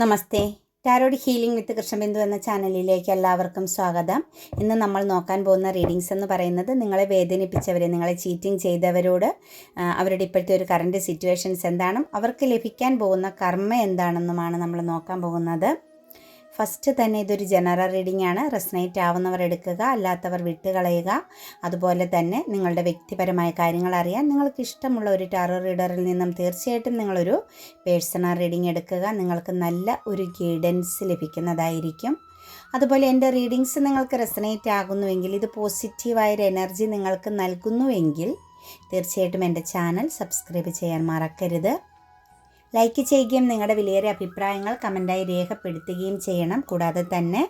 Namaste. Tarot healing with Krishnabindu എന്ന ചാനലിലേക്ക് എല്ലാവർക്കും സ്വാഗതം. ഇന്ന് നമ്മൾ നോക്കാൻ പോകുന്ന റീഡിങ്സ് എന്ന് പറയുന്നത് നിങ്ങളെ വേദനിപ്പിച്ചവരെ നിങ്ങളെ ചീറ്റിംഗ് ചെയ്തവരോട് അവരുടെ ഇപ്പോഴത്തെ ഒരു കറണ്ട് സിറ്റുവേഷൻസ് എന്താണെന്നും അവർക്ക് ലഭിക്കാൻ പോകുന്ന കർമ്മ എന്താണെന്നുമാണ് നമ്മൾ നോക്കാൻ പോകുന്നത്. ഫസ്റ്റ് തന്നെ ഇതൊരു ജനറൽ റീഡിംഗ് ആണ്. റെസനേറ്റ് ആവുന്നവർ എടുക്കുക അല്ലാത്തവർ വിട്ടുകളയുക. അതുപോലെ തന്നെ നിങ്ങളുടെ വ്യക്തിപരമായ കാര്യങ്ങൾ അറിയാൻ നിങ്ങൾക്ക് ഇഷ്ടമുള്ള ഒരു ടാറോ റീഡറിൽ നിന്നും തീർച്ചയായിട്ടും നിങ്ങളൊരു പേഴ്സണൽ റീഡിംഗ് എടുക്കുക. നിങ്ങൾക്ക് നല്ല ഒരു ഗൈഡൻസ് ലഭിക്കുന്നതായിരിക്കും. അതുപോലെ എന്റെ റീഡിങ്സ് നിങ്ങൾക്ക് റെസനേറ്റ് ആകുന്നുവെങ്കിൽ ഇത് പോസിറ്റീവായൊരു എനർജി നിങ്ങൾക്ക് നൽകുന്നുവെങ്കിൽ തീർച്ചയായിട്ടും എന്റെ ചാനൽ സബ്സ്ക്രൈബ് ചെയ്യാൻ മറക്കരുത്. ലൈക്ക് ചെയ്യുകയും നിങ്ങളുടെ വിലയേറിയ അഭിപ്രായങ്ങൾ കമന്റായി രേഖപ്പെടുത്തുകയും ചെയ്യണം. കൂടാതെ തന്നെ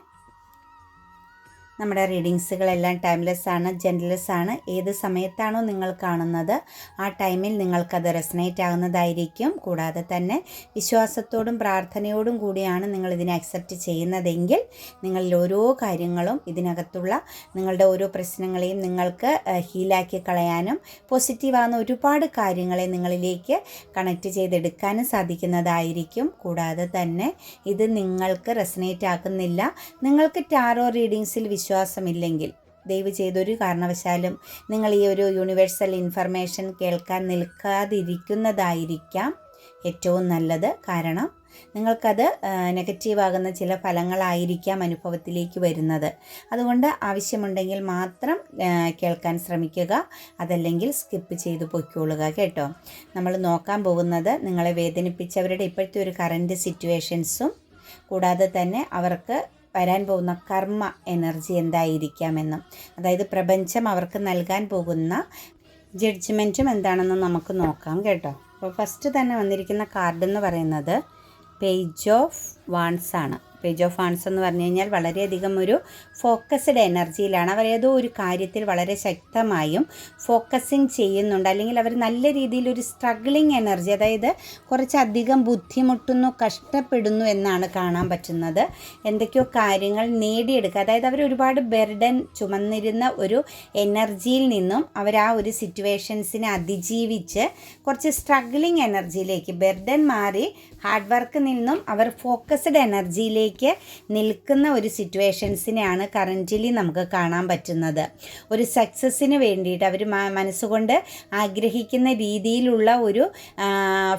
നമ്മുടെ റീഡിങ്സുകളെല്ലാം ടൈംലെസ് ആണ് ജെന്റ്ലെസ് ആണ് ഏത് സമയത്താണോ നിങ്ങൾ കാണുന്നത് ആ ടൈമിൽ നിങ്ങൾക്കത് റെസനേറ്റ് ആകുന്നതായിരിക്കും കൂടാതെ തന്നെ വിശ്വാസത്തോടും പ്രാർത്ഥനയോടും കൂടിയാണ് നിങ്ങൾ ഇതിനെ അക്സെപ്റ്റ് ചെയ്യുന്നതെങ്കിൽ നിങ്ങളിൽ ഓരോ കാര്യങ്ങളും ഇതിനകത്തുള്ള നിങ്ങളുടെ ഓരോ പ്രശ്നങ്ങളെയും നിങ്ങൾക്ക് ഹീലാക്കി കളയാനും പോസിറ്റീവാകുന്ന ഒരുപാട് കാര്യങ്ങളെ നിങ്ങളിലേക്ക് കണക്റ്റ് ചെയ്തെടുക്കാനും സാധിക്കുന്നതായിരിക്കും. കൂടാതെ തന്നെ ഇത് നിങ്ങൾക്ക് റെസനേറ്റ് ആക്കുന്നില്ല നിങ്ങൾക്ക് ടാറോ റീഡിങ്സിൽ വിശ്വാസമില്ലെങ്കിൽ ദയവ് ചെയ്തൊരു കാരണവശാലും നിങ്ങൾ ഈ ഒരു യൂണിവേഴ്സൽ ഇൻഫർമേഷൻ കേൾക്കാൻ നിൽക്കാതിരിക്കുന്നതായിരിക്കാം ഏറ്റവും നല്ലത്. കാരണം നിങ്ങൾക്കത് നെഗറ്റീവ് ആകുന്ന ചില ഫലങ്ങളായിരിക്കാം അനുഭവത്തിലേക്ക് വരുന്നത്. അതുകൊണ്ട് ആവശ്യമുണ്ടെങ്കിൽ മാത്രം കേൾക്കാൻ ശ്രമിക്കുക. അതല്ലെങ്കിൽ സ്കിപ്പ് ചെയ്തു പൊയ്ക്കോളുക കേട്ടോ. നമ്മൾ നോക്കാൻ പോകുന്നത് നിങ്ങളെ വേദനിപ്പിച്ചവരുടെ ഇപ്പോഴത്തെ ഒരു കറന്റ് സിറ്റുവേഷൻസും കൂടാതെ തന്നെ അവർക്ക് വരാൻ പോകുന്ന കർമ്മ എനർജി എന്തായിരിക്കാമെന്നും അതായത് പ്രപഞ്ചം അവർക്ക് നൽകാൻ പോകുന്ന ജഡ്ജ്മെന്റും എന്താണെന്ന് നമുക്ക് നോക്കാം കേട്ടോ. അപ്പോൾ ഫസ്റ്റ് തന്നെ വന്നിരിക്കുന്ന കാർഡ് എന്ന് പറയുന്നത് പേജ് ഓഫ് വാൺസ് ആണ്. പേജ് ഓഫ് ആൺസ് എന്ന് പറഞ്ഞു കഴിഞ്ഞാൽ വളരെയധികം ഒരു ഫോക്കസ്ഡ് എനർജിയിലാണ് അവർ ഏതോ ഒരു കാര്യത്തിൽ വളരെ ശക്തമായും ഫോക്കസിങ് ചെയ്യുന്നുണ്ട്. അല്ലെങ്കിൽ അവർ നല്ല രീതിയിൽ ഒരു സ്ട്രഗ്ലിംഗ് എനർജി അതായത് കുറച്ചധികം ബുദ്ധിമുട്ടുന്നു കഷ്ടപ്പെടുന്നു എന്നാണ് കാണാൻ പറ്റുന്നത്. എന്തൊക്കെയോ കാര്യങ്ങൾ നേടിയെടുക്കുക. അതായത് അവർ ഒരുപാട് ബെർഡൻ ചുമന്നിരുന്ന ഒരു എനർജിയിൽ നിന്നും അവർ ആ ഒരു സിറ്റുവേഷൻസിനെ അതിജീവിച്ച് കുറച്ച് സ്ട്രഗ്ലിംഗ് എനർജിയിലേക്ക് ബെർഡൻ മാറി ഹാർഡ് വർക്ക് നിന്നും അവർ ഫോക്കസ്ഡ് എനർജിയിലേക്ക് നിൽക്കുന്ന ഒരു സിറ്റുവേഷൻസിനെയാണ് കറന്റിലി നമുക്ക് കാണാൻ പറ്റുന്നത്. ഒരു സക്സസ്സിന് വേണ്ടിയിട്ട് അവർ മനസ്സുകൊണ്ട് ആഗ്രഹിക്കുന്ന രീതിയിലുള്ള ഒരു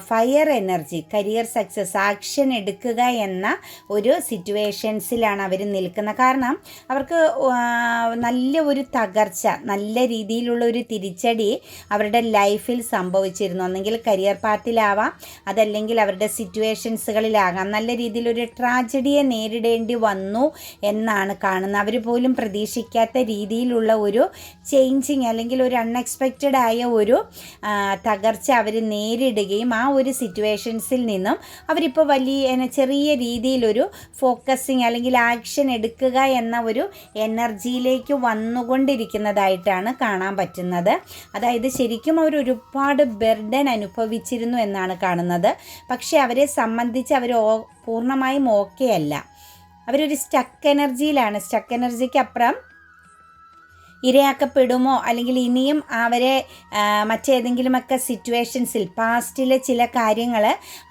fire energy career success action എടുക്കുക എന്ന ഒരു സിറ്റുവേഷൻസിലാണ് അവർ നിൽക്കുന്നത് കാരണം അവർക്ക് നല്ല ഒരു തകർച്ച നല്ല രീതിയിലുള്ള ഒരു തിരിച്ചടി അവരുടെ ലൈഫിൽ സംഭവിച്ചിരുന്നു. ഒന്നെങ്കിൽ കരിയർ പാത്തിലാവാം അതല്ലെങ്കിൽ അവരുടെ സിറ്റുവേഷൻസുകളിലാകാം നല്ല രീതിയിലൊരു ട്രാജഡിയെ നേരിടേണ്ടി വന്നു എന്നാണ് കാണുന്നത്. അവർ പോലും പ്രതീക്ഷിക്കാത്ത രീതിയിലുള്ള ഒരു ചേഞ്ചിങ് അല്ലെങ്കിൽ ഒരു അൺഎക്സ്പെക്റ്റഡ് ആയ ഒരു തകർച്ച അവർ നേരിടുകയും ആ ഒരു സിറ്റുവേഷൻസിൽ നിന്നും അവരിപ്പോൾ വലിയ ചെറിയ രീതിയിലൊരു ഫോക്കസിങ് അല്ലെങ്കിൽ ആക്ഷൻ എടുക്കുക എന്ന ഒരു എനർജിയിലേക്ക് വന്നുകൊണ്ടിരിക്കുന്നതായിട്ടാണ് കാണാൻ പറ്റുന്നത്. അതായത് ശരിക്കും അവർ ഒരുപാട് ബെർഡൻ അനുഭവിച്ചിരുന്നു എന്നാണ് കാണുന്നത്. പക്ഷേ അവരെ സംബന്ധിച്ച് അവർ പൂർണമായും ഓക്കെ അല്ല. അവരൊരു സ്റ്റക്ക് എനർജിയിലാണ് സ്റ്റക്ക് എനർജിക്ക് അപ്പുറം ഇരയാക്കപ്പെടുമോ? അല്ലെങ്കിൽ ഇനിയും അവരെ മറ്റേതെങ്കിലുമൊക്കെ സിറ്റുവേഷൻസിൽ പാസ്റ്റിലെ ചില കാര്യങ്ങൾ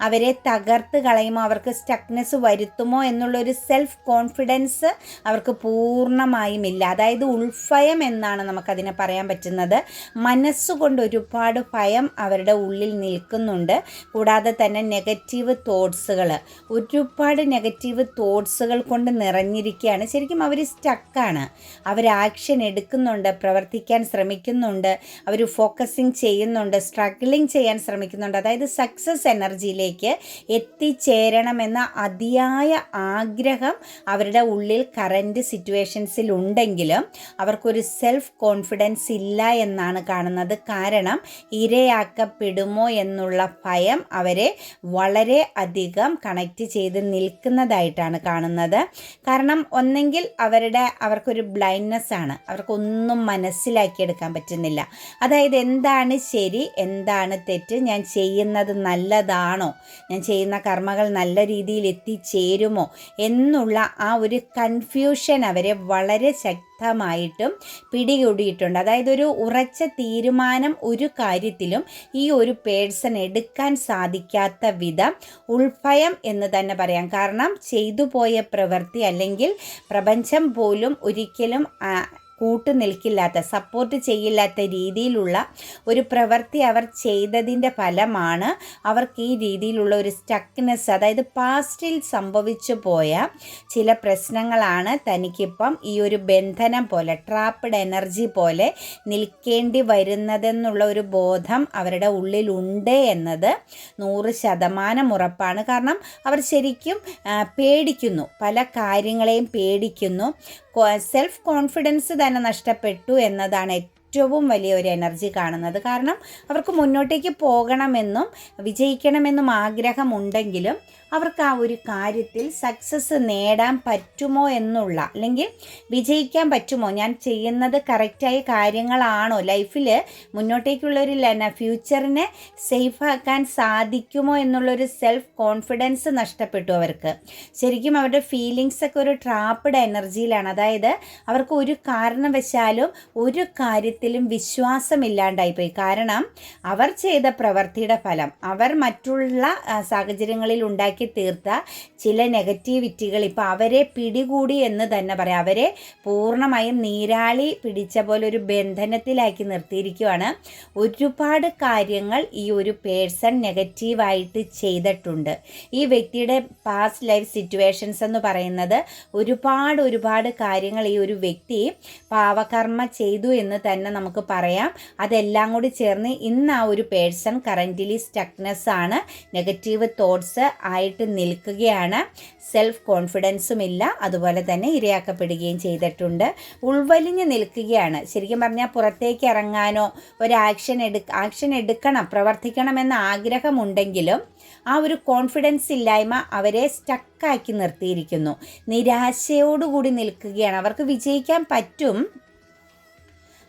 അവരെ തകർത്ത് കളയുമോ? അവർക്ക് സ്റ്റക്നെസ് വരുത്തുമോ? എന്നുള്ളൊരു സെൽഫ് കോൺഫിഡൻസ് അവർക്ക് പൂർണമായും ഇല്ല. അതായത് ഉൾഭയം എന്നാണ് നമുക്കതിനെ പറയാൻ പറ്റുന്നത്. മനസ്സുകൊണ്ട് ഒരുപാട് ഭയം അവരുടെ ഉള്ളിൽ നിൽക്കുന്നുണ്ട്. കൂടാതെ തന്നെ നെഗറ്റീവ് തോട്ട്സുകൾ ഒരുപാട് നെഗറ്റീവ് തോട്ട്സുകൾ കൊണ്ട് നിറഞ്ഞിരിക്കുകയാണ്. ശരിക്കും അവർ സ്റ്റക്കാണ് അവർ ആക്ഷൻ എടുക്കുന്നുണ്ട് പ്രവർത്തിക്കാൻ ശ്രമിക്കുന്നുണ്ട് അവർ ഫോക്കസിങ് ചെയ്യുന്നുണ്ട് സ്ട്രഗ്ലിങ് ചെയ്യാൻ ശ്രമിക്കുന്നുണ്ട്. അതായത് സക്സസ് എനർജിയിലേക്ക് എത്തിച്ചേരണമെന്ന അതിയായ ആഗ്രഹം അവരുടെ ഉള്ളിൽ കറന്റ് സിറ്റുവേഷൻസിൽ ഉണ്ടെങ്കിലും അവർക്കൊരു സെൽഫ് കോൺഫിഡൻസ് ഇല്ല എന്നാണ് കാണുന്നത്. കാരണം ഇരയാക്കപ്പെടുമോ എന്നുള്ള ഭയം അവരെ വളരെ അധികം കണക്റ്റ് ചെയ്ത് നിൽക്കുന്നതായിട്ടാണ് കാണുന്നത്. കാരണം ഒന്നെങ്കിൽ അവരുടെ അവർക്കൊരു ബ്ലൈൻഡ്നെസ് ആണ്. അവർക്ക് ഒന്നും മനസ്സിലാക്കിയെടുക്കാൻ പറ്റുന്നില്ല. അതായത് എന്താണ് ശരി എന്താണ് തെറ്റ് ഞാൻ ചെയ്യുന്നത് നല്ലതാണോ ഞാൻ ചെയ്യുന്ന കർമ്മകൾ നല്ല രീതിയിൽ എത്തിച്ചേരുമോ എന്നുള്ള ആ ഒരു കൺഫ്യൂഷൻ അവരെ വളരെ ശക്തമായിട്ടും പിടികൂടിയിട്ടുണ്ട്. അതായത് ഒരു ഉറച്ച തീരുമാനം ഒരു കാര്യത്തിലും ഈ ഒരു പേഴ്സൺ എടുക്കാൻ സാധിക്കാത്ത വിധം ഉൾഭയം എന്ന് തന്നെ പറയാം. കാരണം ചെയ്തു പോയ പ്രവൃത്തി അല്ലെങ്കിൽ പ്രപഞ്ചം പോലും ഒരിക്കലും കൂട്ടു നിൽക്കില്ലാത്ത സപ്പോർട്ട് ചെയ്യില്ലാത്ത രീതിയിലുള്ള ഒരു പ്രവൃത്തി അവർ ചെയ്തതിന്റെ ഫലമാണ് അവർക്ക് ഈ രീതിയിലുള്ള ഒരു സ്റ്റക്നെസ് അതായത് പാസ്റ്റിൽ സംഭവിച്ചു പോയ ചില പ്രശ്നങ്ങളാണ് തനിക്കിപ്പം ഈ ഒരു ബന്ധനം പോലെ ട്രാപ്പഡ് എനർജി പോലെ നിൽക്കേണ്ടി വരുന്നതെന്നുള്ള ഒരു ബോധം അവരുടെ ഉള്ളിലുണ്ട് എന്നത് നൂറ് ശതമാനം ഉറപ്പാണ്. കാരണം അവർ ശരിക്കും പേടിക്കുന്നു പല കാര്യങ്ങളെയും പേടിക്കുന്നു. സെൽഫ് കോൺഫിഡൻസ് തന്നെ നഷ്ടപ്പെട്ടു എന്നതാണ് ഏറ്റവും വലിയ ഒരു എനർജി കാണുന്നത്. കാരണം അവർക്ക് മുന്നോട്ടേക്ക് പോകണമെന്നും വിജയിക്കണമെന്നും ആഗ്രഹമുണ്ടെങ്കിലും അവർക്ക് ആ ഒരു കാര്യത്തിൽ സക്സസ് നേടാൻ പറ്റുമോ എന്നുള്ള അല്ലെങ്കിൽ വിജയിക്കാൻ പറ്റുമോ? ഞാൻ ചെയ്യുന്നത് കറക്റ്റായ കാര്യങ്ങളാണോ? ലൈഫിൽ മുന്നോട്ടേക്കുള്ള ഒരു ഫ്യൂച്ചറിനെ സേഫ് ആക്കാൻ സാധിക്കുമോ എന്നുള്ളൊരു സെൽഫ് കോൺഫിഡൻസ് നഷ്ടപ്പെട്ടു അവർക്ക്. ശരിക്കും അവരുടെ ഫീലിങ്സ് ഒക്കെ ഒരു ട്രാപ്പഡ് എനർജിയിലാണ് അതായത് അവർക്ക് ഒരു കാരണവശാലും ഒരു കാര്യത്തിലും വിശ്വാസമില്ലാണ്ടായിപ്പോയി കാരണം അവർ ചെയ്ത പ്രവൃത്തിയുടെ ഫലം അവർ മറ്റുള്ള സാഹചര്യങ്ങളിൽ ഉണ്ടാക്കി ഉണ്ടാക്കി തീർത്ത ചില നെഗറ്റിവിറ്റികൾ. ഇപ്പോൾ അവരെ പിടികൂടി എന്ന് തന്നെ പറയാം. അവരെ പൂർണമായും നീരാളി പിടിച്ച പോലെ ഒരു ബന്ധനത്തിലാക്കി നിർത്തിയിരിക്കുകയാണ് ഒരുപാട് കാര്യങ്ങൾ ഈ ഒരു പേഴ്സൺ നെഗറ്റീവായിട്ട് ചെയ്തിട്ടുണ്ട്. ഈ വ്യക്തിയുടെ പാസ്റ്റ് ലൈഫ് സിറ്റുവേഷൻസ് എന്ന് പറയുന്നത് ഒരുപാട് ഒരുപാട് കാര്യങ്ങൾ ഈ ഒരു വ്യക്തി പാവകർമ്മ ചെയ്തു എന്ന് തന്നെ നമുക്ക് പറയാം. അതെല്ലാം കൂടി ചേർന്ന് ഇന്ന് ആ ഒരു പേഴ്സൺ കറന്റിലി സ്റ്റക്നെസ് ആണ് നെഗറ്റീവ് തോട്ട്സ് ആയി ആയിട്ട് നിൽക്കുകയാണ്. സെൽഫ് കോൺഫിഡൻസും ഇല്ല. അതുപോലെ തന്നെ ഇരയാക്കപ്പെടുകയും ചെയ്തിട്ടുണ്ട്. ഉൾവലിഞ്ഞ് നിൽക്കുകയാണ്. ശരിക്കും പറഞ്ഞാൽ പുറത്തേക്ക് ഇറങ്ങാനോ ഒരു ആക്ഷൻ എടു ആക്ഷൻ എടുക്കണം പ്രവർത്തിക്കണമെന്ന ആഗ്രഹമുണ്ടെങ്കിലും ആ ഒരു കോൺഫിഡൻസ് ഇല്ലായ്മ അവരെ സ്റ്റക്കാക്കി നിർത്തിയിരിക്കുന്നു. നിരാശയോടുകൂടി നിൽക്കുകയാണ്. അവർക്ക് വിജയിക്കാൻ പറ്റും.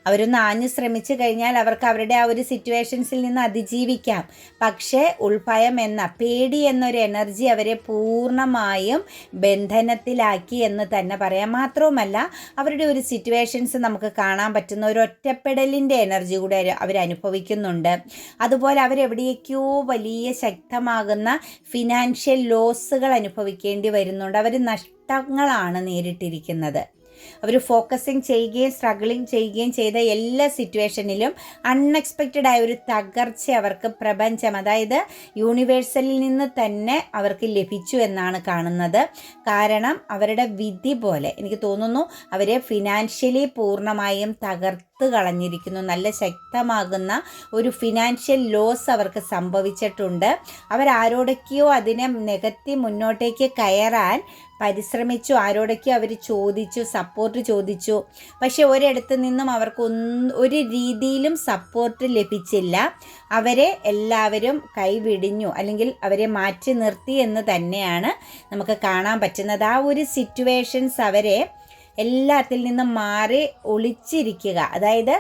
അവരൊന്ന് ആഞ്ഞു ശ്രമിച്ചു കഴിഞ്ഞാൽ അവർക്ക് അവരുടെ ആ ഒരു സിറ്റുവേഷൻസിൽ നിന്ന് അതിജീവിക്കാം. പക്ഷേ ഉൾഭയം എന്ന പേടി എന്നൊരു എനർജി അവരെ പൂർണമായും ബന്ധനത്തിലാക്കി എന്ന് തന്നെ പറയാം. മാത്രവുമല്ല അവരുടെ ഒരു സിറ്റുവേഷൻസ് നമുക്ക് കാണാൻ പറ്റുന്ന ഒരു ഒറ്റപ്പെടലിന്റെ എനർജി കൂടെ അവർ അനുഭവിക്കുന്നുണ്ട് അതുപോലെ അവരെവിടെയൊക്കെയോ വലിയ ശക്തമാകുന്ന ഫിനാൻഷ്യൽ ലോസുകൾ അനുഭവിക്കേണ്ടി വരുന്നുണ്ട്. അവർ നഷ്ടങ്ങളാണ് നേരിട്ടിരിക്കുന്നത്. അവർ ഫോക്കസിങ് ചെയ്യുകയും സ്ട്രഗിളിങ് ചെയ്യുകയും ചെയ്ത എല്ലാ സിറ്റുവേഷനിലും അൺഎക്സ്പെക്റ്റഡ് ആയ ഒരു തകർച്ച അവർക്ക് പ്രപഞ്ചം അതായത് യൂണിവേഴ്സലിൽ നിന്ന് തന്നെ അവർക്ക് ലഭിച്ചു എന്നാണ് കാണുന്നത്. കാരണം അവരുടെ വിധി പോലെ എനിക്ക് തോന്നുന്നു അവരെ ഫിനാൻഷ്യലി പൂർണമായും തകർത്ത് കളഞ്ഞിരിക്കുന്നു. നല്ല ശക്തമാകുന്ന ഒരു ഫിനാൻഷ്യൽ ലോസ് അവർക്ക് സംഭവിച്ചിട്ടുണ്ട്. അവരാരോടൊക്കെയോ അതിനെ നികത്തി മുന്നോട്ടേക്ക് കയറാൻ പരിശ്രമിച്ചു. ആരോടൊക്കെ അവർ ചോദിച്ചു സപ്പോർട്ട് ചോദിച്ചു. പക്ഷെ ഒരിടത്തു നിന്നും അവർക്ക് ഒരു രീതിയിലും സപ്പോർട്ട് ലഭിച്ചില്ല. അവരെ എല്ലാവരും കൈവിടിഞ്ഞു. അല്ലെങ്കിൽ അവരെ മാറ്റി നിർത്തി എന്ന് തന്നെയാണ് നമുക്ക് കാണാൻ പറ്റുന്നത്. ആ ഒരു സിറ്റുവേഷൻസ് അവരെ എല്ലാത്തിൽ നിന്നും മാറി ഒളിച്ചിരിക്കുക. അതായത്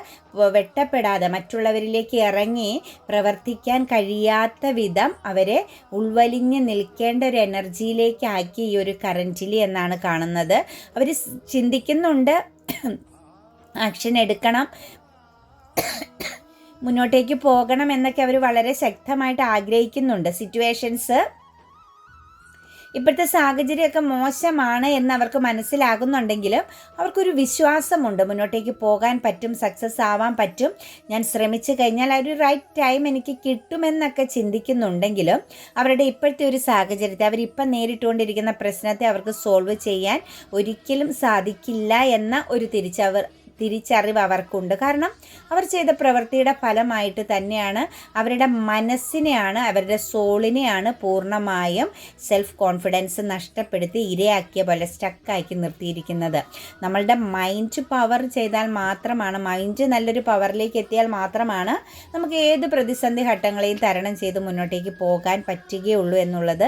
വെട്ടപ്പെടാതെ മറ്റുള്ളവരിലേക്ക് ഇറങ്ങി പ്രവർത്തിക്കാൻ കഴിയാത്ത വിധം അവരെ ഉൾവലിഞ്ഞ് നിൽക്കേണ്ട ഒരു എനർജിയിലേക്കാക്കി ഈ ഒരു കറന്റിലി എന്നാണ് കാണുന്നത്. അവർ ചിന്തിക്കുന്നുണ്ട് ആക്ഷൻ എടുക്കണം മുന്നോട്ടേക്ക് പോകണം എന്നൊക്കെ അവർ വളരെ ശക്തമായിട്ട് ആഗ്രഹിക്കുന്നുണ്ട്. സിറ്റുവേഷൻസ് ഇപ്പോഴത്തെ സാഹചര്യമൊക്കെ മോശമാണ് എന്ന് അവർക്ക് മനസ്സിലാകുന്നുണ്ടെങ്കിലും അവർക്കൊരു വിശ്വാസമുണ്ട്. മുന്നോട്ടേക്ക് പോകാൻ പറ്റും സക്സസ് ആവാൻ പറ്റും. ഞാൻ ശ്രമിച്ചു കഴിഞ്ഞാൽ ആ ഒരു റൈറ്റ് ടൈം എനിക്ക് കിട്ടുമെന്നൊക്കെ ചിന്തിക്കുന്നുണ്ടെങ്കിലും അവരുടെ ഇപ്പോഴത്തെ ഒരു സാഹചര്യത്തെ അവരിപ്പം നേരിട്ടുകൊണ്ടിരിക്കുന്ന പ്രശ്നത്തെ അവർക്ക് സോൾവ് ചെയ്യാൻ ഒരിക്കലും സാധിക്കില്ല എന്ന ഒരു തിരിച്ചവർ തിരിച്ചറിവ് അവർക്കുണ്ട്. കാരണം അവർ ചെയ്ത പ്രവൃത്തിയുടെ ഫലമായിട്ട് തന്നെയാണ് അവരുടെ മനസ്സിനെയാണ് അവരുടെ സോളിനെയാണ് പൂർണമായും സെൽഫ് കോൺഫിഡൻസ് നഷ്ടപ്പെടുത്തി ഇരയാക്കിയ പോലെ സ്റ്റക്കാക്കി നിർത്തിയിരിക്കുന്നത്. നമ്മളുടെ മൈൻഡ് പവർ ചെയ്താൽ മാത്രമാണ് മൈൻഡ് നല്ലൊരു പവറിലേക്ക് എത്തിയാൽ മാത്രമാണ് നമുക്ക് ഏത് പ്രതിസന്ധി ഘട്ടങ്ങളെയും തരണം ചെയ്ത് മുന്നോട്ടേക്ക് പോകാൻ പറ്റുകയുള്ളൂ എന്നുള്ളത്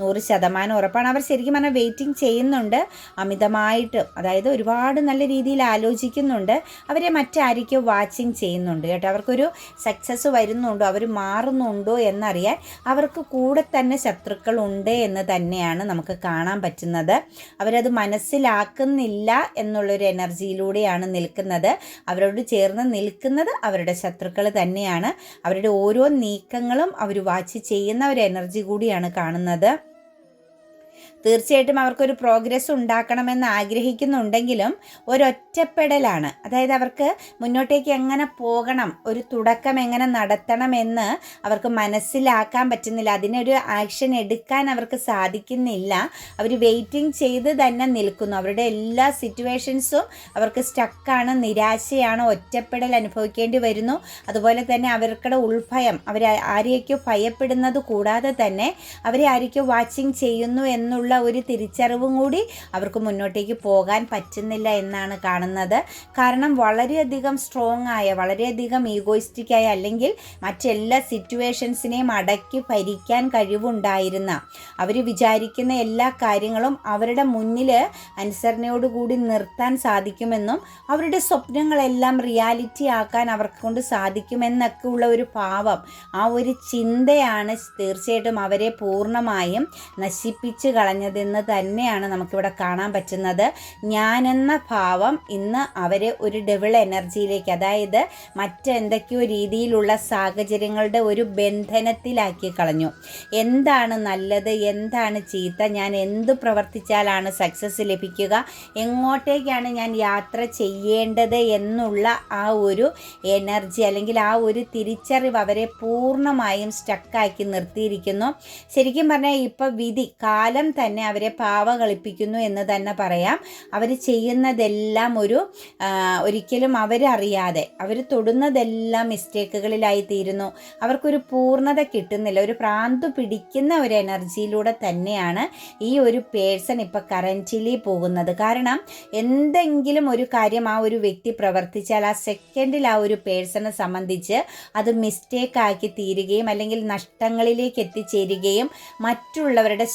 നൂറ് ശതമാനം ഉറപ്പാണ്. അവർ ശരിക്കും പറഞ്ഞാൽ വെയിറ്റിംഗ് ചെയ്യുന്നുണ്ട്. അമിതമായിട്ട് അതായത് ഒരുപാട് നല്ല രീതിയിൽ ആലോചിക്കുന്നുണ്ട്. അവരെ മറ്റായിരിക്കും വാച്ചിങ് ചെയ്യുന്നുണ്ട് കേട്ടോ. അവർക്കൊരു സക്സസ് വരുന്നുണ്ടോ? അവർ മാറുന്നുണ്ടോ എന്നറിയാൻ അവർക്ക് കൂടെ തന്നെ ശത്രുക്കളുണ്ട് എന്ന് തന്നെയാണ് നമുക്ക് കാണാൻ പറ്റുന്നത്. അവരത് മനസ്സിലാക്കുന്നില്ല എന്നുള്ളൊരു എനർജിയിലൂടെയാണ് നിൽക്കുന്നത്. അവരോട് ചേർന്ന് നിൽക്കുന്നത് അവരുടെ ശത്രുക്കൾ തന്നെയാണ്. അവരുടെ ഓരോ നീക്കങ്ങളും അവർ വാച്ച് ചെയ്യുന്ന ഒരു എനർജി കൂടിയാണ് കാണുന്നത്. തീർച്ചയായിട്ടും അവർക്കൊരു പ്രോഗ്രസ് ഉണ്ടാക്കണമെന്ന് ആഗ്രഹിക്കുന്നുണ്ടെങ്കിലും ഒരൊറ്റപ്പെടലാണ്. അതായത് അവർക്ക് മുന്നോട്ടേക്ക് എങ്ങനെ പോകണം ഒരു തുടക്കം എങ്ങനെ നടത്തണമെന്ന് അവർക്ക് മനസ്സിലാക്കാൻ പറ്റുന്നില്ല. അതിനൊരു ആക്ഷൻ എടുക്കാൻ അവർക്ക് സാധിക്കുന്നില്ല. അവർ വെയിറ്റിംഗ് ചെയ്ത് തന്നെ നിൽക്കുന്നു. അവരുടെ എല്ലാ സിറ്റുവേഷൻസും അവർക്ക് സ്റ്റക്കാണ് നിരാശയാണ് ഒറ്റപ്പെടൽ അനുഭവിക്കേണ്ടി വരുന്നു. അതുപോലെ തന്നെ അവർക്കുടെ ഉൾഭയം അവർ ആരെയൊക്കെയോ ഭയപ്പെടുന്നത് കൂടാതെ തന്നെ അവരെ ആരൊക്കെയോ വാച്ചിങ് ചെയ്യുന്നു എന്നുള്ള ഒരു തിരിച്ചറിവും കൂടി അവർക്ക് മുന്നോട്ടേക്ക് പോകാൻ പറ്റുന്നില്ല എന്നാണ് കാണുന്നത്. കാരണം വളരെയധികം സ്ട്രോങ് ആയ വളരെയധികം ഈഗോയിസ്റ്റിക് ആയ അല്ലെങ്കിൽ മറ്റെല്ലാ സിറ്റുവേഷൻസിനെയും അടക്കി ഭരിക്കാൻ കഴിവുണ്ടായിരുന്ന അവർ വിചാരിക്കുന്ന എല്ലാ കാര്യങ്ങളും അവരുടെ മുന്നിൽ അനുസരണയോടുകൂടി നിർത്താൻ സാധിക്കുമെന്നും അവരുടെ സ്വപ്നങ്ങളെല്ലാം റിയാലിറ്റി ആക്കാൻ അവർക്ക് കൊണ്ട് സാധിക്കുമെന്നൊക്കെ ഉള്ള ഒരു ഭാവം ആ ഒരു ചിന്തയാണ് തീർച്ചയായിട്ടും അവരെ പൂർണമായും നശിപ്പിച്ച് കളഞ്ഞതെന്ന് തന്നെയാണ് നമുക്കിവിടെ കാണാൻ പറ്റുന്നത്. ഞാനെന്ന ഭാവം ഇന്ന് അവരെ ഒരു ഡെവിൾ എനർജിയിലേക്ക് അതായത് മറ്റെന്തൊക്കെയോ രീതിയിലുള്ള സാഹചര്യങ്ങളുടെ ഒരു ബന്ധനത്തിലാക്കി കളഞ്ഞു. എന്താണ് നല്ലത്? എന്താണ് ചീത്ത? ഞാൻ എന്ത് പ്രവർത്തിച്ചാലാണ് സക്സസ് ലഭിക്കുക? എങ്ങോട്ടേക്കാണ് ഞാൻ യാത്ര ചെയ്യേണ്ടത് എന്നുള്ള ആ ഒരു എനർജി അല്ലെങ്കിൽ ആ ഒരു തിരിച്ചറിവ് അവരെ പൂർണമായും സ്റ്റക്കാക്കി നിർത്തിയിരിക്കുന്നു. ശരിക്കും പറഞ്ഞാൽ ഇപ്പോൾ വിധി കാലം തന്നെ അവരെ പാവ കളിപ്പിക്കുന്നു എന്ന് തന്നെ പറയാം. അവർ ചെയ്യുന്നതെല്ലാം ഒരു ഒരിക്കലും അവരറിയാതെ അവർ തൊടുന്നതെല്ലാം മിസ്റ്റേക്കുകളിലായി തീരുന്നു. അവർക്കൊരു പൂർണത കിട്ടുന്നില്ല. ഒരു പ്രാന്ത് പിടിക്കുന്ന ഒരു എനർജിയിലൂടെ തന്നെയാണ് ഈ ഒരു പേഴ്സൺ ഇപ്പോൾ കറന്റിലി പോകുന്നത്. കാരണം എന്തെങ്കിലും ഒരു കാര്യം ആ ഒരു വ്യക്തി പ്രവർത്തിച്ചാൽ ആ സെക്കൻഡിൽ ആ ഒരു പേഴ്സണെ സംബന്ധിച്ച് അത് മിസ്റ്റേക്കാക്കി തീരുകയും അല്ലെങ്കിൽ നഷ്ടങ്ങളിലേക്ക് എത്തിച്ചേരുകയും മറ്റുള്ളവരുടെ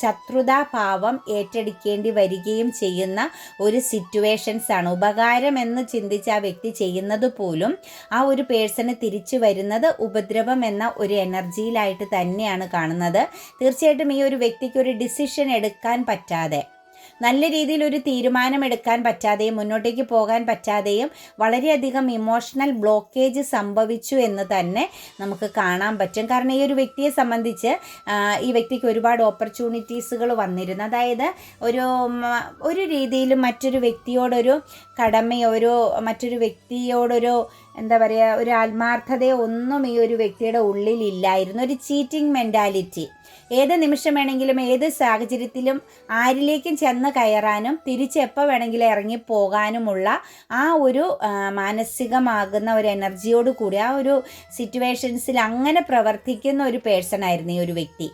ശത്രുതാഭാവം ഏറ്റെടുക്കേണ്ടി വരികയും ചെയ്യുന്ന ഒരു സിറ്റുവേഷൻസ് ആണ്. ഉപകാരം എന്ന് ചിന്തിച്ച് ആ വ്യക്തി ചെയ്യുന്നത് പോലും ആ ഒരു പേഴ്സണ് തിരിച്ചു വരുന്നത് ഉപദ്രവം എന്ന ഒരു എനർജിയിലായിട്ട് തന്നെയാണ് കാണുന്നത്. തീർച്ചയായിട്ടും ഈ ഒരു വ്യക്തിക്ക് ഒരു ഡിസിഷൻ എടുക്കാൻ പറ്റാതെ നല്ല രീതിയിൽ ഒരു തീരുമാനമെടുക്കാൻ പറ്റാതെയും മുന്നോട്ടേക്ക് പോകാൻ പറ്റാതെയും വളരെയധികം ഇമോഷണൽ ബ്ലോക്കേജ് സംഭവിച്ചു എന്ന് തന്നെ നമുക്ക് കാണാൻ പറ്റും. കാരണം ഈ ഒരു വ്യക്തിയെ സംബന്ധിച്ച് ഈ വ്യക്തിക്ക് ഒരുപാട് ഓപ്പർച്യൂണിറ്റീസുകൾ വന്നിരുന്നു. അതായത് ഒരു ഒരു രീതിയിലും മറ്റൊരു വ്യക്തിയോടൊരു കടമയോ ഒരു മറ്റൊരു വ്യക്തിയോടൊരു എന്താ പറയുക ഒരു ആത്മാർത്ഥതയോ ഒന്നും ഈ ഒരു വ്യക്തിയുടെ ഉള്ളിലില്ലായിരുന്നു. ഒരു ചീറ്റിംഗ് മെന്റാലിറ്റി ഏത് നിമിഷം വേണമെങ്കിലും ഏത് സാഹചര്യത്തിലും ആരിലേക്കും ചെന്ന് കയറാനും തിരിച്ചെപ്പോൾ വേണമെങ്കിലും ഇറങ്ങിപ്പോകാനുമുള്ള ആ ഒരു മാനസികമാകുന്ന ഒരു എനർജിയോട് കൂടി ആ ഒരു സിറ്റുവേഷൻസിൽ അങ്ങനെ പ്രവർത്തിക്കുന്ന ഒരു പേഴ്സൺ ആയിരുന്നു ഈ ഒരു വ്യക്തി.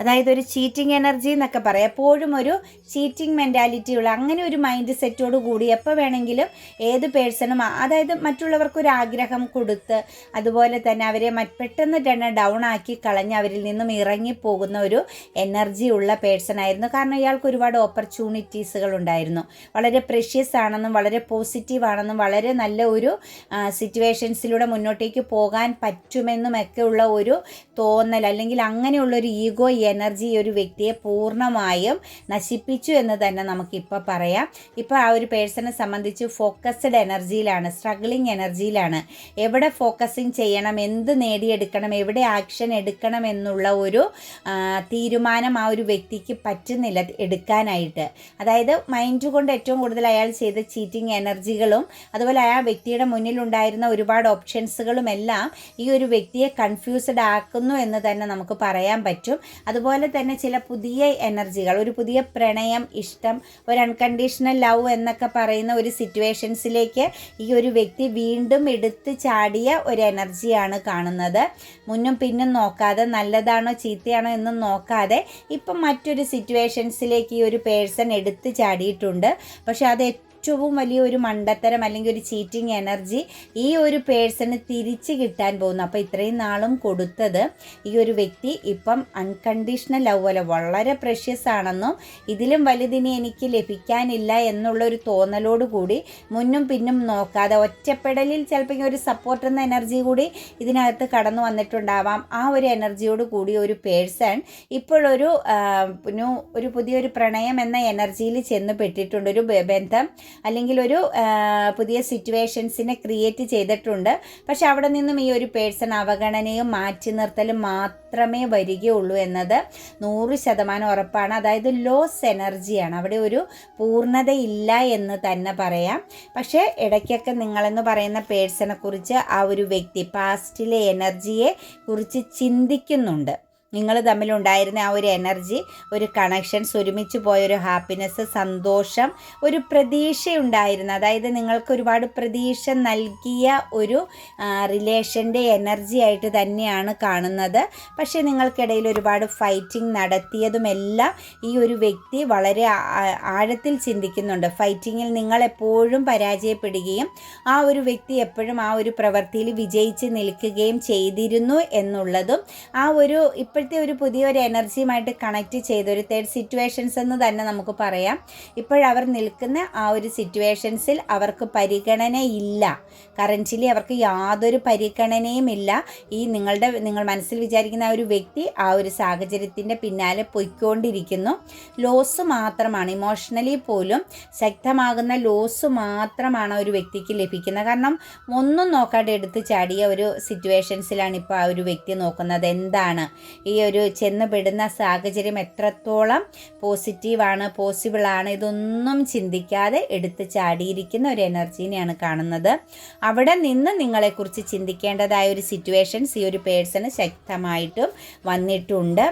അതായത് ഒരു ചീറ്റിംഗ് എനർജി എന്നൊക്കെ പറയാം. എപ്പോഴും ഒരു ചീറ്റിംഗ് മെന്റാലിറ്റി ഉള്ള അങ്ങനെ ഒരു മൈൻഡ് സെറ്റോട് കൂടി എപ്പോൾ വേണമെങ്കിലും ഏത് പേഴ്സണും അതായത് മറ്റുള്ളവർക്കൊരു ആഗ്രഹം കൊടുത്ത് അതുപോലെ തന്നെ അവരെ പെട്ടെന്ന് തന്നെ ഡൗൺ ആക്കി കളഞ്ഞ് അവരിൽ നിന്നും ഇറങ്ങിപ്പോകുന്ന ഒരു എനർജി ഉള്ള പേഴ്സൺ ആയിരുന്നു. കാരണം ഇയാൾക്ക് ഒരുപാട് ഓപ്പർച്യൂണിറ്റീസുകൾ ഉണ്ടായിരുന്നു. വളരെ പ്രഷ്യസ് ആണെന്നും വളരെ പോസിറ്റീവ് ആണെന്നും വളരെ നല്ല ഒരു സിറ്റുവേഷൻസിലൂടെ മുന്നോട്ടേക്ക് പോകാൻ പറ്റുമെന്നും ഒക്കെ ഉള്ള ഒരു തോന്നൽ അല്ലെങ്കിൽ അങ്ങനെയുള്ളൊരു ഈഗോ എനർജി ഒരു വ്യക്തിയെ പൂർണമായും നശിപ്പിച്ചു എന്ന് തന്നെ നമുക്കിപ്പോൾ പറയാം. ഇപ്പോൾ ആ ഒരു പേഴ്സണെ സംബന്ധിച്ച് ഫോക്കസ്ഡ് എനർജിയിലാണ് സ്ട്രഗ്ലിംഗ് എനർജിയിലാണ് എവിടെ ഫോക്കസിങ് ചെയ്യണം എന്ത് നേടിയെടുക്കണം എവിടെ ആക്ഷൻ എടുക്കണം എന്നുള്ള ഒരു തീരുമാനം ആ ഒരു വ്യക്തിക്ക് പറ്റുന്നില്ല എടുക്കാനായിട്ട്. അതായത് മൈൻഡ് കൊണ്ട് ഏറ്റവും കൂടുതൽ അയാൾ ചെയ്ത ചീറ്റിംഗ് എനർജികളും അതുപോലെ ആ വ്യക്തിയുടെ മുന്നിലുണ്ടായിരുന്ന ഒരുപാട് ഓപ്ഷൻസുകളും എല്ലാം ഈ ഒരു വ്യക്തിയെ കൺഫ്യൂസ്ഡ് ആക്കുന്നു എന്ന് തന്നെ നമുക്ക് പറയാൻ പറ്റും. അതുപോലെ തന്നെ ചില പുതിയ എനർജികൾ ഒരു പുതിയ പ്രണയം ഇഷ്ടം ഒരു അൺകണ്ടീഷണൽ ലവ് എന്നൊക്കെ പറയുന്ന ഒരു സിറ്റുവേഷൻസിലേക്ക് ഈ ഒരു വ്യക്തി വീണ്ടും എടുത്ത് ചാടിയ ഒരു എനർജിയാണ് കാണുന്നത്. മുന്നും പിന്നും നോക്കാതെ നല്ലതാണോ ചീത്തയാണോ എന്നും നോക്കാതെ ഇപ്പം മറ്റൊരു സിറ്റുവേഷൻസിലേക്ക് ഈ ഒരു പേഴ്സൺ എടുത്ത് ചാടിയിട്ടുണ്ട്. പക്ഷെ അത് ഏറ്റവും വലിയ ഒരു മണ്ടത്തരം അല്ലെങ്കിൽ ഒരു ചീറ്റിംഗ് എനർജി ഈ ഒരു പേഴ്സണ് തിരിച്ച് കിട്ടാൻ പോകുന്നു. അപ്പോൾ ഇത്രയും നാളും കൊടുത്തത് ഈ ഒരു വ്യക്തി ഇപ്പം അൺകണ്ടീഷണൽ ലവ് പോലെ വളരെ പ്രഷ്യസ് ആണെന്നും ഇതിലും വലുതിനി എനിക്ക് ലഭിക്കാനില്ല എന്നുള്ള ഒരു തോന്നലോട് കൂടി മുന്നും പിന്നും നോക്കാതെ ഒറ്റപ്പെടലിൽ ചിലപ്പോൾ ഒരു സപ്പോർട്ട് എന്ന എനർജി കൂടി ഇതിനകത്ത് കടന്നു വന്നിട്ടുണ്ടാവാം. ആ ഒരു എനർജിയോട് കൂടി ഒരു പേഴ്സൺ ഇപ്പോഴൊരു ഒരു പുതിയൊരു പ്രണയം എന്ന എനർജിയിൽ ചെന്ന് പെട്ടിട്ടുണ്ട്. ഒരു ബന്ധം അല്ലെങ്കിൽ ഒരു പുതിയ സിറ്റുവേഷൻസിനെ ക്രിയേറ്റ് ചെയ്തിട്ടുണ്ട്. പക്ഷെ അവിടെ നിന്നും ഈ ഒരു പേഴ്സൺ അവഗണനയും മാറ്റി നിർത്തലും മാത്രമേ വരികയുള്ളൂ എന്നത് നൂറ് ശതമാനം ഉറപ്പാണ്. അതായത് ലോസ് എനർജിയാണ്. അവിടെ ഒരു പൂർണതയില്ല എന്ന് തന്നെ പറയാം. പക്ഷേ ഇടയ്ക്കൊക്കെ നിങ്ങളെന്ന് പറയുന്ന പേഴ്സണെ കുറിച്ച് ആ ഒരു വ്യക്തി പാസ്റ്റിലെ എനർജിയെ കുറിച്ച് ചിന്തിക്കുന്നുണ്ട്. നിങ്ങൾ തമ്മിലുണ്ടായിരുന്ന ആ ഒരു എനർജി ഒരു കണക്ഷൻസ് ഒരുമിച്ച് പോയ ഒരു ഹാപ്പിനെസ് സന്തോഷം ഒരു പ്രതീക്ഷയുണ്ടായിരുന്നു. അതായത് നിങ്ങൾക്ക് ഒരുപാട് പ്രതീക്ഷ നൽകിയ ഒരു റിലേഷന്റെ എനർജി ആയിട്ട് തന്നെയാണ് കാണുന്നത്. പക്ഷേ നിങ്ങൾക്കിടയിൽ ഒരുപാട് ഫൈറ്റിംഗ് നടത്തിയതുമെല്ലാം ഈ ഒരു വ്യക്തി വളരെ ആഴത്തിൽ ചിന്തിക്കുന്നുണ്ട്. ഫൈറ്റിങ്ങിൽ നിങ്ങൾ എപ്പോഴും പരാജയപ്പെടുകയും ആ ഒരു വ്യക്തി എപ്പോഴും ആ ഒരു പ്രവൃത്തിയിൽ വിജയിച്ച് നിൽക്കുകയും ചെയ്തിരുന്നു എന്നുള്ളതും ആ ഒരു ഇപ്പോഴത്തെ ഒരു പുതിയൊരു എനർജിയുമായിട്ട് കണക്ട് ചെയ്ത ഒരു തേർഡ് സിറ്റുവേഷൻസ് എന്ന് തന്നെ നമുക്ക് പറയാം. ഇപ്പോഴവർ നിൽക്കുന്ന ആ ഒരു സിറ്റുവേഷൻസിൽ അവർക്ക് പരിഗണനയില്ല. കറന്റിലി അവർക്ക് യാതൊരു പരിഗണനയും ഇല്ല ഈ നിങ്ങളുടെ നിങ്ങൾ മനസ്സിൽ വിചാരിക്കുന്ന ആ ഒരു വ്യക്തി ആ ഒരു സാഹചര്യത്തിന്റെ പിന്നാലെ പൊയ്ക്കൊണ്ടിരിക്കുന്നു. ലോസ് മാത്രമാണ്. ഇമോഷണലി പോലും ശക്തമാകുന്ന ലോസ് മാത്രമാണ് ഒരു വ്യക്തിക്ക് ലഭിക്കുന്നത്. കാരണം ഒന്നും നോക്കാതെ എടുത്ത് ചാടിയ ഒരു സിറ്റുവേഷൻസിലാണ് ഇപ്പോൾ ആ ഒരു വ്യക്തി നോക്കുന്നത്. എന്താണ്? ഈ ഒരു ചെന്ന് പെടുന്ന സാഹചര്യം എത്രത്തോളം പോസിറ്റീവാണ് പോസിബിളാണ് ഇതൊന്നും ചിന്തിക്കാതെ എടുത്ത് ചാടിയിരിക്കുന്ന ഒരു എനർജീനെയാണ് കാണുന്നത്. അവിടെ നിന്ന് നിങ്ങളെക്കുറിച്ച് ചിന്തിക്കേണ്ടതായ ഒരു സിറ്റുവേഷൻസ് ഈ ഒരു പേഴ്സണ് ശക്തമായിട്ടും വന്നിട്ടുണ്ട്.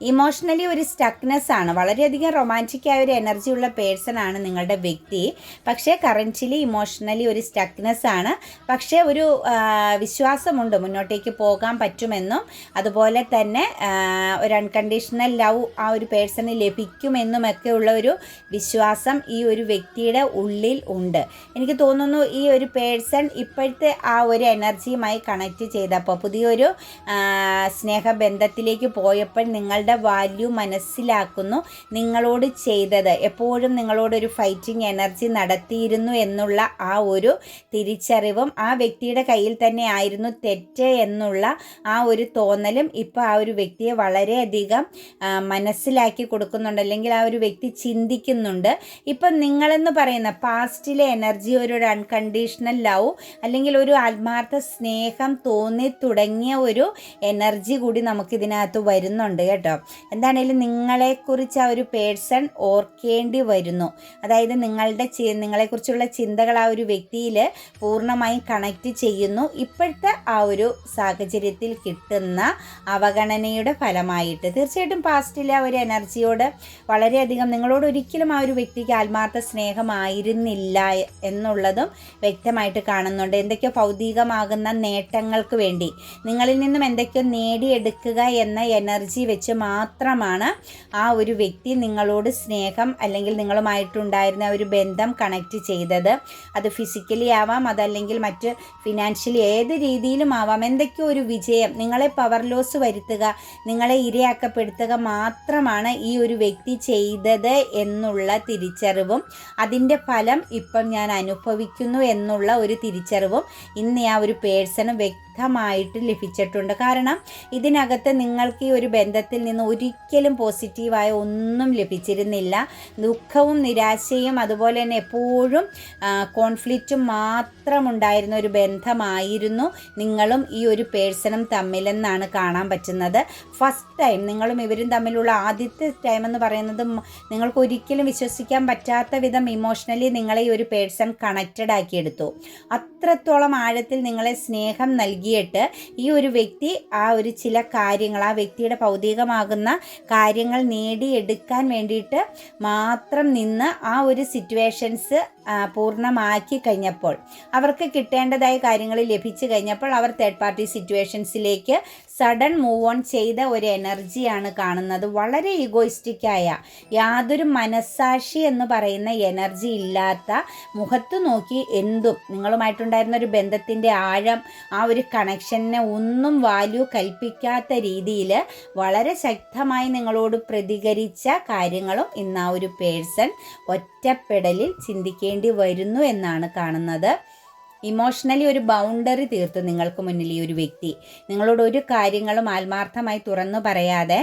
ഇമോഷണലി ഒരു സ്റ്റക്നെസ് ആണ്. വളരെയധികം റൊമാന്റിക് ആയ ഒരു എനർജി ഉള്ള പേഴ്സൺ ആണ് നിങ്ങളുടെ വ്യക്തി. പക്ഷേ കറന്റ്ലി ഇമോഷണലി ഒരു സ്റ്റക്നെസ് ആണ്. പക്ഷേ ഒരു വിശ്വാസമുണ്ട്. മുന്നോട്ടേക്ക് പോകാൻ പറ്റുമെന്നും അതുപോലെ തന്നെ ഒരു അൺകണ്ടീഷണൽ ലവ് ആ ഒരു പേഴ്സണ് ലഭിക്കുമെന്നുമൊക്കെ ഉള്ള ഒരു വിശ്വാസം ഈ ഒരു വ്യക്തിയുടെ ഉള്ളിൽ ഉണ്ട്. എനിക്ക് തോന്നുന്നു ഈ ഒരു പേഴ്സൺ ഇപ്പോഴത്തെ ആ ഒരു എനർജിയുമായി കണക്ട് ചെയ്തപ്പോൾ പുതിയൊരു സ്നേഹബന്ധത്തിലേക്ക് പോയപ്പോൾ നിങ്ങളുടെ വാല്യൂ മനസ്സിലാക്കുന്നു. നിങ്ങളോട് ചെയ്തത്. എപ്പോഴും നിങ്ങളോടൊരു ഫൈറ്റിംഗ് എനർജി നടത്തിയിരുന്നു എന്നുള്ള ആ ഒരു തിരിച്ചറിവും ആ വ്യക്തിയുടെ കയ്യിൽ തന്നെ ആയിരുന്നു തെറ്റ് എന്നുള്ള ആ ഒരു തോന്നലും ഇപ്പോൾ ആ ഒരു വ്യക്തിയെ വളരെയധികം മനസ്സിലാക്കി കൊടുക്കുന്നുണ്ട്. അല്ലെങ്കിൽ ആ ഒരു വ്യക്തി ചിന്തിക്കുന്നുണ്ട്. ഇപ്പം നിങ്ങളെന്ന് പറയുന്ന പാസ്റ്റിലെ എനർജി ഒരു അൺകണ്ടീഷണൽ ലവ് അല്ലെങ്കിൽ ഒരു ആത്മാർത്ഥ സ്നേഹം തോന്നി തുടങ്ങിയ ഒരു എനർജി കൂടി നമുക്കിതിനകത്ത് വരുന്നുണ്ട് കേട്ടോ. എന്താണേലും നിങ്ങളെക്കുറിച്ച് ആ ഒരു പേഴ്സൺ ഓർക്കേണ്ടി വരുന്നു. അതായത് നിങ്ങളുടെ ചി- നിങ്ങളെക്കുറിച്ചുള്ള ചിന്തകൾ ആ ഒരു വ്യക്തിയിൽ പൂർണമായും കണക്റ്റ് ചെയ്യുന്നു. ഇപ്പോഴത്തെ ആ ഒരു സാഹചര്യത്തിൽ കിട്ടുന്ന അവഗണനയുടെ ഫലമായിട്ട് തീർച്ചയായിട്ടും പാസ്റ്റിലെ ആ ഒരു എനർജിയോട് വളരെയധികം നിങ്ങളോട് ഒരിക്കലും ആ ഒരു വ്യക്തിക്ക് ആത്മാർത്ഥ സ്നേഹമായിരുന്നില്ല എന്നുള്ളതും വ്യക്തമായിട്ട് കാണുന്നുണ്ട്. എന്തൊക്കെയോ ഭൗതികമാകുന്ന നേട്ടങ്ങൾക്ക് വേണ്ടി നിങ്ങളിൽ നിന്നും എന്തൊക്കെയോ നേടിയെടുക്കുക എന്ന എനർജി വെച്ച് മാത്രമാണ് ആ ഒരു വ്യക്തി നിങ്ങളോട് സ്നേഹം അല്ലെങ്കിൽ നിങ്ങളുമായിട്ടുണ്ടായിരുന്ന ഒരു ബന്ധം കണക്റ്റ് ചെയ്തത്. അത് ഫിസിക്കലി ആവാം അതല്ലെങ്കിൽ മറ്റ് ഫിനാൻഷ്യലി ഏത് രീതിയിലും ആവാം. എന്തൊക്കെയോ ഒരു വിജയം. നിങ്ങളെ പവർ ലോസ് വരുത്തുക നിങ്ങളെ ഇരയാക്കപ്പെടുത്തുക മാത്രമാണ് ഈ ഒരു വ്യക്തി ചെയ്തത് എന്നുള്ള തിരിച്ചറിവും. അതിന്റെ ഫലം ഇപ്പം ഞാൻ അനുഭവിക്കുന്നു എന്നുള്ള ഒരു തിരിച്ചറിവും ഇന്ന് ആ ഒരു പേഴ്സണ് വ്യക്തമായിട്ട് ലഭിച്ചിട്ടുണ്ട്. കാരണം ഇതിനകത്ത് നിങ്ങൾക്ക് ഈ ഒരു ബന്ധത്തിൽ നിന്ന് ഒരിക്കലും പോസിറ്റീവായ ഒന്നും ലഭിച്ചിരുന്നില്ല. ദുഃഖവും നിരാശയും അതുപോലെ തന്നെ എപ്പോഴും കോൺഫ്ലിക്റ്റും മാത്രമുണ്ടായിരുന്ന ഒരു ബന്ധമായിരുന്നു നിങ്ങളും ഈ ഒരു പേഴ്സണും തമ്മിലെന്നാണ് കാണാൻ പറ്റുന്നത്. ഫസ്റ്റ് ടൈം നിങ്ങളും ഇവരും തമ്മിലുള്ള ആദ്യത്തെ ടൈം എന്ന് പറയുന്നത് നിങ്ങൾക്ക് ഒരിക്കലും വിശ്വസിക്കാൻ പറ്റാത്ത വിധം ഇമോഷണലി നിങ്ങളെ ഈ ഒരു പേഴ്സൺ കണക്റ്റഡ് ആക്കിയെടുത്തു. അത്രത്തോളം ആഴത്തിൽ നിങ്ങളെ സ്നേഹം നൽകിയിട്ട് ഈ ഒരു വ്യക്തി ആ ഒരു ചില കാര്യങ്ങൾ ആ വ്യക്തിയുടെ ഭൗതികമാകുന്ന കാര്യങ്ങൾ നേടിയെടുക്കാൻ വേണ്ടിയിട്ട് മാത്രം നിന്ന് ആ ഒരു സിറ്റുവേഷൻസ് പൂർണമാക്കി കഴിഞ്ഞപ്പോൾ അവർക്ക് കിട്ടേണ്ടതായ കാര്യങ്ങൾ ലഭിച്ചു കഴിഞ്ഞപ്പോൾ അവർ തേർഡ് പാർട്ടി സിറ്റുവേഷൻസിലേക്ക് സഡൻ മൂവ് ഓൺ ചെയ്ത ഒരു എനർജിയാണ് കാണുന്നത്. വളരെ ഈഗോയിസ്റ്റിക്കായ യാതൊരു മനസ്സാക്ഷി എന്ന് പറയുന്ന എനർജി ഇല്ലാത്ത മുഖത്ത് നോക്കി എന്തും നിങ്ങളുമായിട്ടുണ്ടായിരുന്ന ഒരു ബന്ധത്തിന്റെ ആഴം ആ ഒരു കണക്ഷനെ ഒന്നും വാല്യൂ കൽപ്പിക്കാത്ത രീതിയിൽ വളരെ ശക്തമായി നിങ്ങളോട് പ്രതികരിച്ച കാര്യങ്ങളും ഇന്ന് ആ ഒരു പേഴ്സൺ ഒറ്റപ്പെടലിൽ ചിന്തിക്കേണ്ടി വരുന്നു എന്നാണ് കാണുന്നത്. ഇമോഷണലി ഒരു ബൗണ്ടറി തീർത്തു നിങ്ങൾക്ക് മുന്നിൽ ഈ ഒരു വ്യക്തി. നിങ്ങളോട് ഒരു കാര്യങ്ങളും ആത്മാർത്ഥമായി തുറന്നു പറയാതെ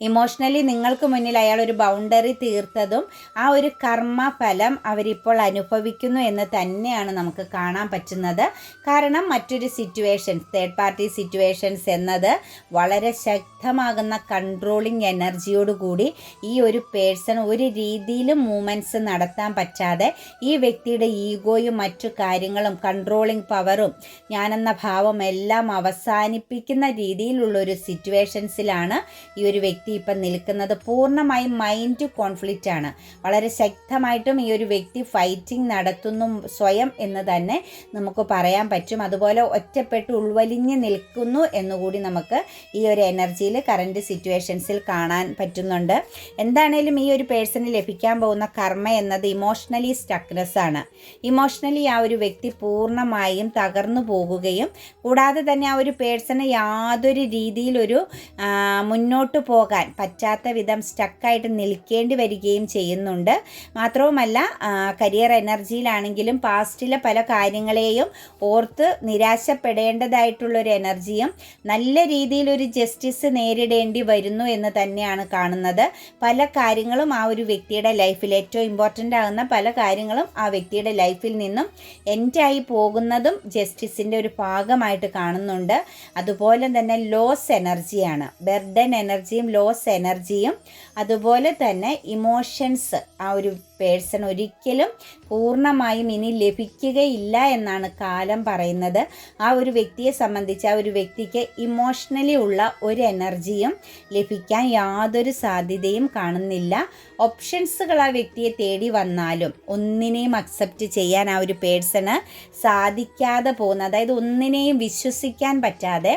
ഇമോഷണലി നിങ്ങൾക്ക് മുന്നിൽ അയാൾ ഒരു ബൗണ്ടറി തീർത്തതും ആ ഒരു കർമ്മഫലം അവരിപ്പോൾ അനുഭവിക്കുന്നു എന്ന് തന്നെയാണ് നമുക്ക് കാണാൻ പറ്റുന്നത്. കാരണം മറ്റൊരു സിറ്റുവേഷൻസ് തേർഡ് പാർട്ടി സിറ്റുവേഷൻസ് എന്നത് വളരെ ശക്തമാകുന്ന കൺട്രോളിങ് എനർജിയോടുകൂടി ഈ ഒരു പേഴ്സൺ ഒരു രീതിയിലും മൂമെന്റ്സ് നടത്താൻ പറ്റാതെ ഈ വ്യക്തിയുടെ ഈഗോയും മറ്റു കാര്യങ്ങളും കൺട്രോളിങ് പവറും ഞാനെന്ന ഭാവം എല്ലാം അവസാനിപ്പിക്കുന്ന രീതിയിലുള്ള ഒരു സിറ്റുവേഷൻസിലാണ് ഈ ഒരു വ്യക്തി വ്യക്തി ഇപ്പം നിൽക്കുന്നത് പൂർണമായും മൈൻഡ് കോൺഫ്ലിക്റ്റ് ആണ്. വളരെ ശക്തമായിട്ടും ഈ ഒരു വ്യക്തി ഫൈറ്റിംഗ് നടത്തുന്നു സ്വയം എന്ന് തന്നെ നമുക്ക് പറയാൻ പറ്റും. അതുപോലെ ഒറ്റപ്പെട്ട് ഉൾവലിഞ്ഞ് നിൽക്കുന്നു എന്നുകൂടി നമുക്ക് ഈ ഒരു എനർജിയിൽ കറണ്ട് സിറ്റുവേഷൻസിൽ കാണാൻ പറ്റുന്നുണ്ട്. എന്താണേലും ഈ ഒരു പേഴ്സണിൽ ലഭിക്കാൻ പോകുന്ന കർമ്മ എന്നത് ഇമോഷണലി സ്റ്റക്നെസ് ആണ്. ഇമോഷണലി ആ ഒരു വ്യക്തി പൂർണമായും തകർന്നു പോകുകയും കൂടാതെ തന്നെ ആ ഒരു പേഴ്സണ് യാതൊരു രീതിയിലൊരു മുന്നോട്ട് പോകാൻ പോകാൻ പറ്റാത്ത വിധം സ്റ്റക്കായിട്ട് നിൽക്കേണ്ടി വരികയും ചെയ്യുന്നുണ്ട്. മാത്രവുമല്ല കരിയർ എനർജിയിലാണെങ്കിലും പാസ്റ്റിലെ പല കാര്യങ്ങളെയും ഓർത്ത് നിരാശപ്പെടേണ്ടതായിട്ടുള്ളൊരു എനർജിയും നല്ല രീതിയിൽ ഒരു ജസ്റ്റിസ് നേരിടേണ്ടി വരുന്നു എന്ന് തന്നെയാണ് കാണുന്നത്. പല കാര്യങ്ങളും ആ ഒരു വ്യക്തിയുടെ ലൈഫിൽ ഏറ്റവും ഇമ്പോർട്ടന്റ് ആകുന്ന പല കാര്യങ്ങളും ആ വ്യക്തിയുടെ ലൈഫിൽ നിന്നും എൻഡായി പോകുന്നതും ജസ്റ്റിസിന്റെ ഒരു ഭാഗമായിട്ട് കാണുന്നുണ്ട്. അതുപോലെ തന്നെ ലോസ് എനർജിയാണ്. ബെർഡൻ എനർജിയും ലോ ലോസ് എനർജിയും അതുപോലെ തന്നെ ഇമോഷൻസ് ആ ഒരു പേഴ്സൺ ഒരിക്കലും പൂർണമായും ഇനി ലഭിക്കുകയില്ല എന്നാണ് കാലം പറയുന്നത്. ആ ഒരു വ്യക്തിയെ സംബന്ധിച്ച് ആ ഒരു വ്യക്തിക്ക് ഇമോഷണലി ഉള്ള ഒരു എനർജിയും ലഭിക്കാൻ യാതൊരു സാധ്യതയും കാണുന്നില്ല. ഓപ്ഷൻസുകൾ ആ വ്യക്തിയെ തേടി വന്നാലും ഒന്നിനെയും അക്സെപ്റ്റ് ചെയ്യാൻ ആ ഒരു പേഴ്സണ് സാധിക്കാതെ പോകുന്ന അതായത് ഒന്നിനെയും വിശ്വസിക്കാൻ പറ്റാതെ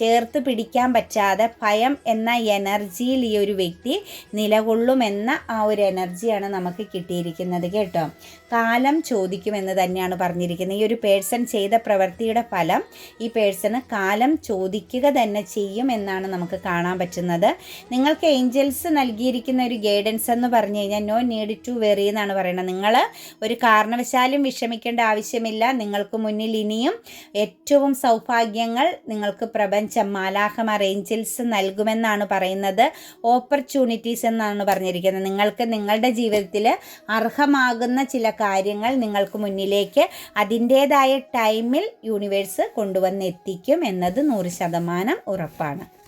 ചേർത്ത് പിടിക്കാൻ പറ്റാതെ ഭയം എന്ന എനർജിയിൽ ഈ ഒരു വ്യക്തി നിലകൊള്ളുമെന്ന ആ ഒരു എനർജിയാണ് നമുക്ക് കിട്ടിയിരിക്കുന്നത് കേട്ടോ. കാലം ചോദിക്കുമെന്ന് തന്നെയാണ് പറഞ്ഞിരിക്കുന്നത്. ഈ ഒരു പേഴ്സൺ ചെയ്ത പ്രവൃത്തിയുടെ ഫലം ഈ പേഴ്സണ് കാലം ചോദിക്കുക തന്നെ ചെയ്യും എന്നാണ് നമുക്ക് കാണാൻ പറ്റുന്നത്. നിങ്ങൾക്ക് ഏഞ്ചൽസ് നൽകിയിരിക്കുന്ന ഒരു ഗൈഡൻസ് എന്ന് പറഞ്ഞു കഴിഞ്ഞാൽ നോ നീഡ് ടു വെറി എന്നാണ് പറയുന്നത്. നിങ്ങൾ ഒരു കാരണവശാലും വിഷമിക്കേണ്ട ആവശ്യമില്ല. നിങ്ങൾക്ക് മുന്നിൽ ഇനിയും ഏറ്റവും സൗഭാഗ്യങ്ങൾ നിങ്ങൾക്ക് പ്രപഞ്ചം മാലാഹമാർ ഏഞ്ചൽസ് നൽകുമെന്നാണ് പറയുന്നത്. ഓപ്പർച്യൂണിറ്റീസ് എന്നാണ് പറഞ്ഞിരിക്കുന്നത്. നിങ്ങൾക്ക് നിങ്ങളുടെ ജീവിതത്തിൽ അർഹമാകുന്ന ചില കാര്യങ്ങൾ നിങ്ങൾക്ക് മുന്നിലേക്ക് അതിന്റേതായ ടൈമിൽ യൂണിവേഴ്സ് കൊണ്ടുവന്ന് എത്തിക്കും എന്നത് നൂറ് ശതമാനം ഉറപ്പാണ്.